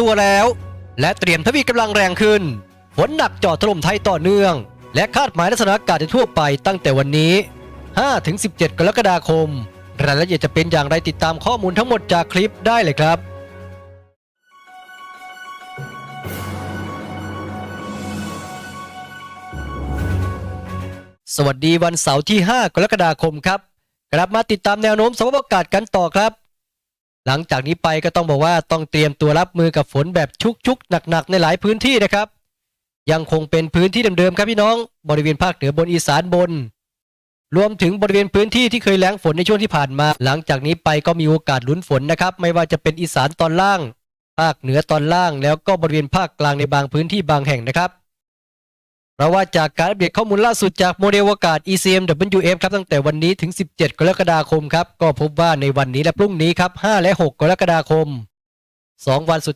ตัวแล้ว และเตรียมทวีกำลังแรงขึ้นฝนหนักจาะถล่มไทยต่อเนื่อง และคาดหมายลักษณะอากาศจะทั่วไปตั้งแต่วันนี้ 5-17 กรกฎาคม รายละเอียดจะเป็นอย่างไรติดตามข้อมูลทั้งหมดจากคลิปได้เลยครับสวัสดีวันเสาร์ที่ 5 กรกฎาคมครับ กลับมาติดตามแนวโน้มสภาพอากาศกันต่อครับ หลังจากนี้ไปก็ต้องบอกว่าต้องเตรียมตัวรับมือกับฝนแบบชุกๆหนักๆ ในหลายพื้นที่นะครับ ยังคงเป็นพื้นที่เดิมๆครับพี่น้องบริเวณภาคเหนือบนอีสานบน รวมถึงบริเวณพื้นที่ที่เคยแล้งฝนในช่วงที่ผ่านมา หลังจากนี้ไปก็มีโอกาสลุ้นฝนนะครับ ไม่ว่าจะเป็นอีสานตอนล่าง ภาคเหนือตอนล่าง แล้วก็บริเวณภาคกลางในบางพื้นที่บางแห่งนะครับ เพราะว่าจากการอัปเดตข้อมูลล่าสุดจากโมเดลอากาศ ECMWF ครับตั้งแต่วันนี้ถึง 17 กรกฎาคมครับ ก็พบว่าในวันนี้และพรุ่งนี้ครับ 5 และ 6 กรกฎาคม 2 วันสุด